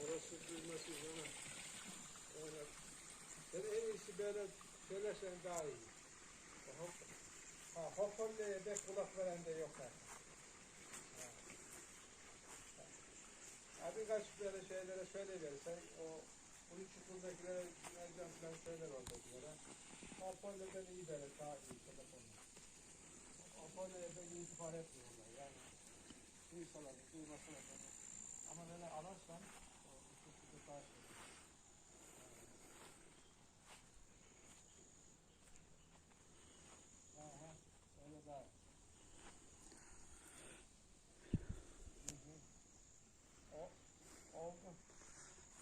Orası duyması yana. Öyle. Ben en söylersen daha iyi. Ha, hoparlöre de kulak veren de yok. Ha. Ha, birkaç böyle şeylere söyleyiverirsen o bu çukurdakilere nereden falan söyler oradakilere. Hoparlörden iyi böyle daha iyi telefonla. İtibar etmiyorlar yani. Duysalar duymasalar. Ama böyle alarsan o çukurda daha şey. Ha ha öyle daha.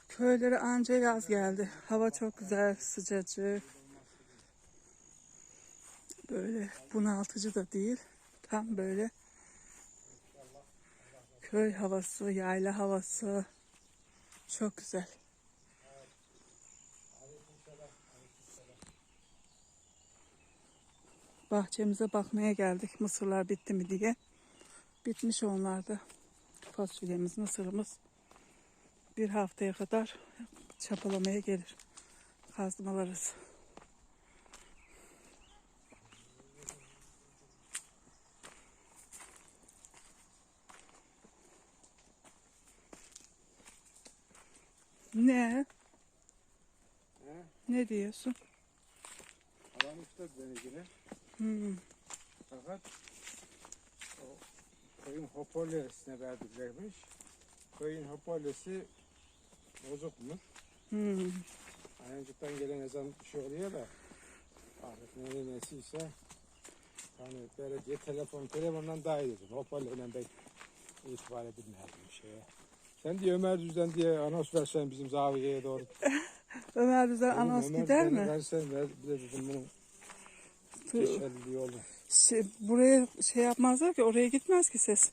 Köylere anca yaz geldi. Hava çok güzel, sıcacık. Böyle bunaltıcı da değil. Tam böyle köy havası, yayla havası. Çok güzel. Bahçemize bakmaya geldik. Mısırlar bitti mi diye. Bitmiş onlar da. Fasulyemiz, mısırımız bir haftaya kadar çapalamaya gelir. Kazmalarız. Ne? He? Ne diyorsun? İstedi beni yine. Hmm. Fakat o köyün hoparlöresine verdiklermiş. Köyün hoparlöresi bozukmuş. Hmm. Ayancıktan gelen ezan bir şey oluyor da artık ne nesiyse hani böyle telefon telefondan daha iyi dedim. Hoparlörle ben itibar edilmezdim şeye. Sen diye Ömer Düz'den diye anons versen bizim zaviyeye doğru. Ömer Oğlum, anons Ömer gider Düzden'e mi? Versen ver bir de dedim bunun Dur. geçerli yolu. Şey, buraya şey yapmazlar ki oraya gitmez ki ses.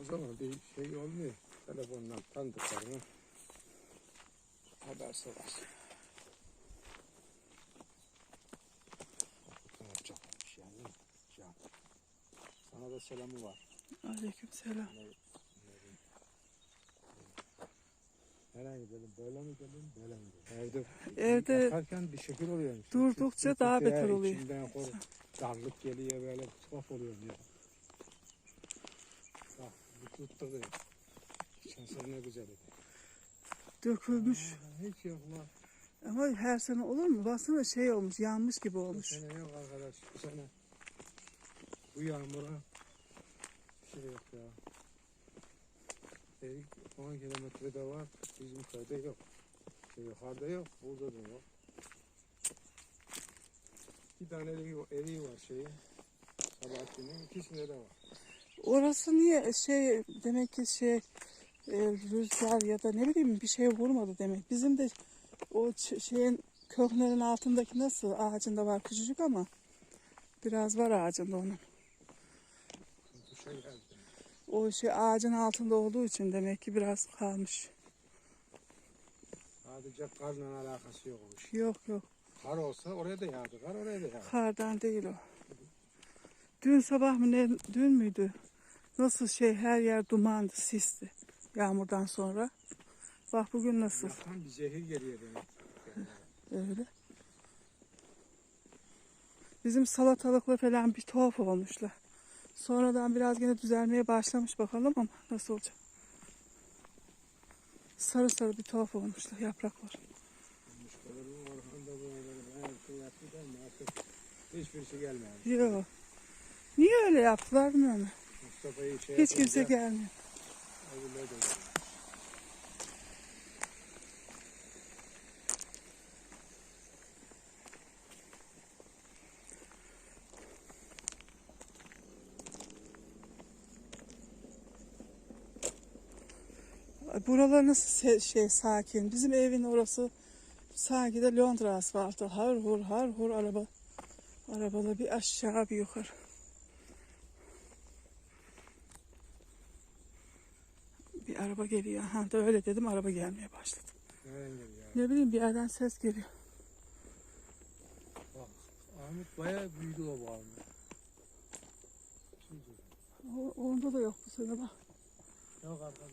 O zaman bir şey olmuyor. Telefondan tanıdıklarını haber sorar. Ne yapacakmış yani? Can. Sana da selamı var. Aleyküm selam. Nereye gidelim? Böyle mi gidelim? Böyle mi gidelim? Evde, Evde yaparken bir şekil oluyor. durdukça daha Tutuyor, beter oluyor. İçinden kor, darlık geliyor böyle tuhaf oluyor ya. Bak bu tuttu da. Geçen sene ne güzel idi. Dökülmüş. Aa, Hiç yok lan. Ama her sene olur mu? Baksana şey olmuş, yanmış gibi Bu olmuş. sene yok arkadaş. Bu sene bu yağmura şey yok ya. Erik 10 kilometrede var. Bizim köyde yok. Şey, yukarıda yok. Burada da yok. İki tane eriği, eriği var şeyi. Sabahattin'in ikisinde de var. Orası niye şey demek ki şey e, rüzgar ya da ne bileyim bir şey vurmadı demek. Bizim de o şeyin köklerin altındaki nasıl ağacında var küçücük ama biraz var ağacında onun. Kuşa geldi. O şey ağacın altında olduğu için demek ki biraz kalmış. Sadece karla alakası yokmuş. Yok yok Kar olsa oraya da yağdı. Kar oraya da yağdı. kardan değil o. Dün sabah mı ne dün müydü? Nasıl şey her yer dumandı, sisti yağmurdan sonra. Bak bugün nasıl Yakan bir zehir geliyor demek. öyle. Bizim salatalıkla falan bir tuhaf olmuşlar. Sonradan biraz yine düzelmeye başlamış bakalım ama nasıl olacak? Sarı sarı bir tuhaf olmuşlar yapraklar. Şey hiçbirisi gelmemiş. Yok. Niye öyle yaptılar bilmiyorum. Şey Hiç kimse gelmiyor. Buralar nasıl şey sakin. Bizim evin orası sanki de Londra asfaltı. Har hur har hur araba. Arabalar bir aşağı bir yukarı. Bir araba geliyor. Ha da öyle dedim araba gelmeye başladı. Ne bileyim bir yerden ses geliyor. Armut bayağı büyüdü o bağımda. O- Onda da yok bu sene bak. Yok arkadaş.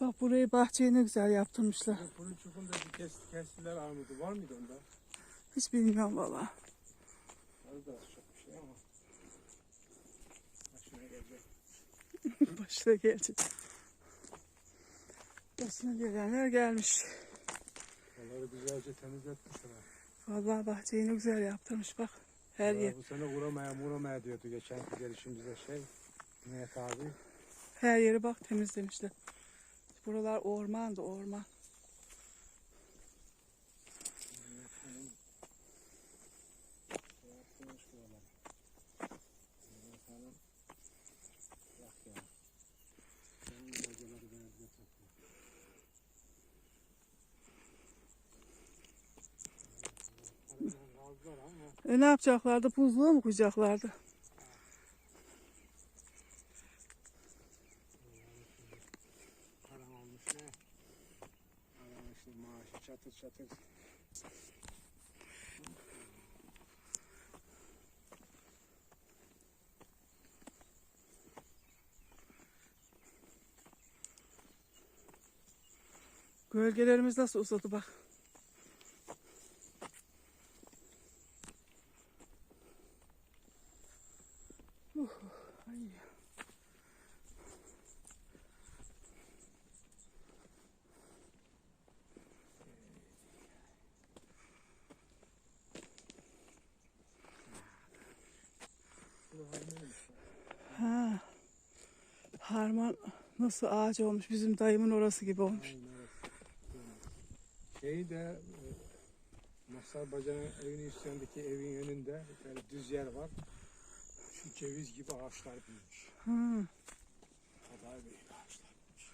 Bak burayı bahçeyi ne güzel yaptırmışlar. Bunun çukunda bir kes, kestiler armudu. Var mıydı onda? Hiç bilmiyorum valla. Az da çok bir şey ama. Başına gelecek. Başına gelecek. Başına gelenler gelmiş. Onları güzelce temizletmişler. Vallahi bahçeyi ne güzel yaptırmış bak. Her yer, Bu sene uğramaya uğramaya diyordu geçen gelişimizde şey. Nihat abi. her yeri bak temizlemişler. Buralar ormandı orman. Şey yaptırmış buraları. Nihat Hanım. Bak Gölgelerimiz nasıl uzadı bak. Uh, ay. Bu harmanmış. Ha. Harman nasıl ağaç olmuş? Bizim dayımın orası gibi olmuş. Şeyi de e, Masar Baca'nın evinin üstündeki evin önünde böyle düz yer var. Şu ceviz gibi ağaçlar büyümüş. Ha. Kadar büyük ağaçlar büyümüş.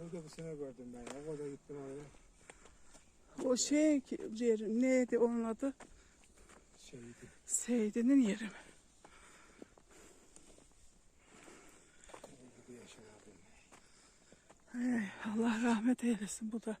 Orada bu sene gördüm ben ya. Orada gittim oraya. O şey ki- yer neydi onun adı? Şeydi. Seydi'nin yeri mi? Gibi yaşar abi. Ay, Allah rahmet eylesin bu da.